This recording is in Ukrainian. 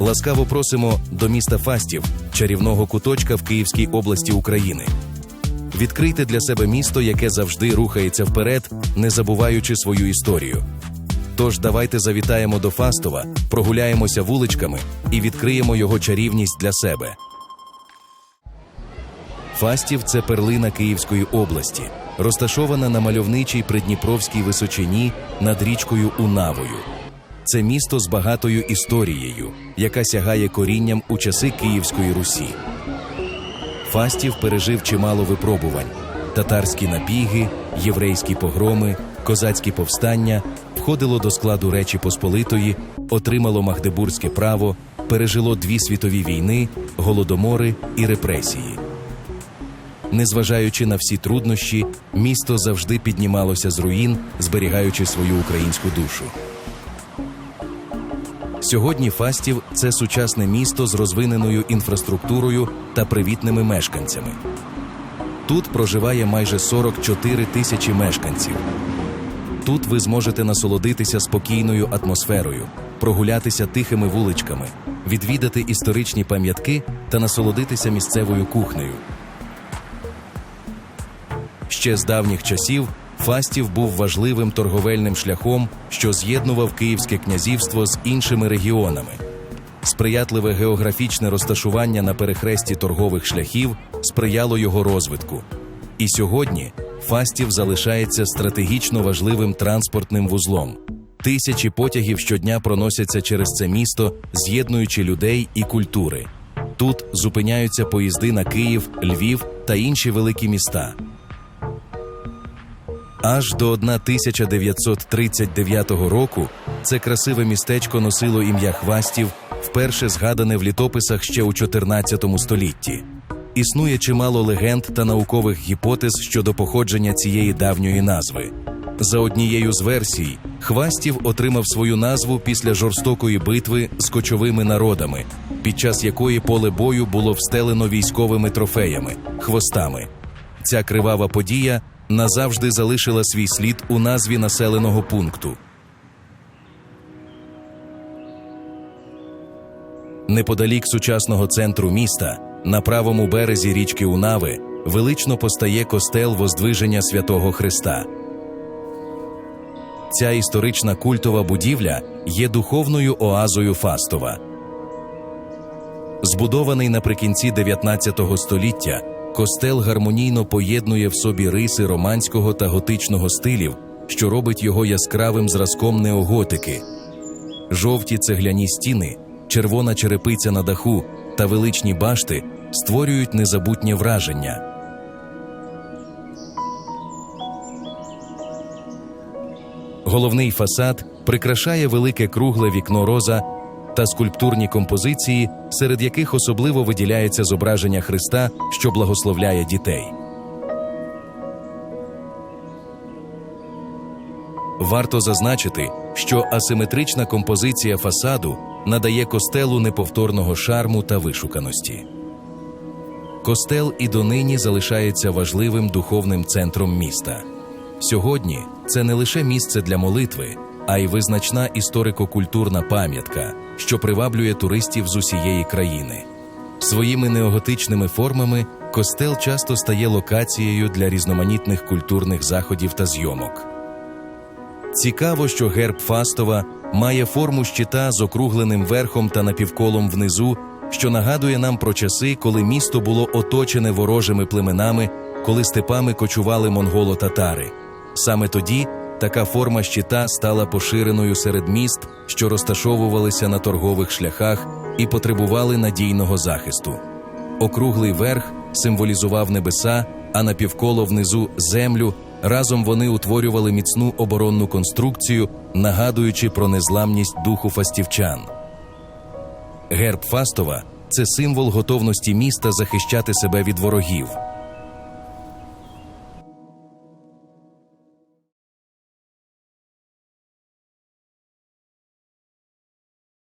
Ласкаво просимо до міста Фастів, чарівного куточка в Київській області України. Відкрийте для себе місто, яке завжди рухається вперед, не забуваючи свою історію. Тож давайте завітаємо до Фастова, прогуляємося вуличками і відкриємо його чарівність для себе. Фастів це перлина Київської області, розташована на мальовничій придніпровській височині над річкою Унавою. Це місто з багатою історією, яка сягає корінням у часи Київської Русі. Фастів пережив чимало випробувань: татарські набіги, єврейські погроми, козацькі повстання, входило до складу Речі Посполитої, отримало Магдебурзьке право, пережило дві світові війни, голодомори і репресії. Незважаючи на всі труднощі, місто завжди піднімалося з руїн, зберігаючи свою українську душу. Сьогодні Фастів це сучасне місто з розвиненою інфраструктурою та привітними мешканцями. Тут проживає майже 44 тисячі мешканців. Тут ви зможете насолодитися спокійною атмосферою, прогулятися тихими вуличками, відвідати історичні пам'ятки та насолодитися місцевою кухнею. Ще з давніх часів Фастів був важливим торговельним шляхом, що з'єднував Київське князівство з іншими регіонами. Сприятливе географічне розташування на перехресті торгових шляхів сприяло його розвитку. І сьогодні Фастів залишається стратегічно важливим транспортним вузлом. Тисячі потягів щодня проносяться через це місто, з'єднуючи людей і культури. Тут зупиняються поїзди на Київ, Львів та інші великі міста. Аж до 1939 року це красиве містечко носило ім'я Хвастів, вперше згадане в літописах ще у 14 столітті. Існує чимало легенд та наукових гіпотез щодо походження цієї давньої назви. За однією з версій, Хвастів отримав свою назву після жорстокої битви з кочовими народами, під час якої поле бою було встелено військовими трофеями хвостами. Ця кривава подія назавжди залишила свій слід у назві населеного пункту. Неподалік сучасного центру міста, на правому березі річки Унави, велично постає костел Воздвиження Святого Христа. Ця історична культова будівля є духовною оазою Фастова. Збудований наприкінці 19 століття, костел гармонійно поєднує в собі риси романського та готичного стилів, що робить його яскравим зразком неоготики. Жовті цегляні стіни, червона черепиця на даху та величні башти створюють незабутнє враження. Головний фасад прикрашає велике кругле вікно роза та скульптурні композиції, серед яких особливо виділяється зображення Христа, що благословляє дітей. Варто зазначити, що асиметрична композиція фасаду надає костелу неповторного шарму та вишуканості. Костел і донині залишається важливим духовним центром міста. Сьогодні це не лише місце для молитви, а й визначна історико-культурна пам'ятка, що приваблює туристів з усієї країни. Своїми неоготичними формами костел часто стає локацією для різноманітних культурних заходів та зйомок. Цікаво, що герб Фастова має форму щита з округленим верхом та напівколом внизу, що нагадує нам про часи, коли місто було оточене ворожими племенами, коли степами кочували монголо-татари. Саме тоді така форма щита стала поширеною серед міст, що розташовувалися на торгових шляхах і потребували надійного захисту. Округлий верх символізував небеса, а напівколо внизу землю. Разом вони утворювали міцну оборонну конструкцію, нагадуючи про незламність духу фастівчан. Герб Фастова це символ готовності міста захищати себе від ворогів.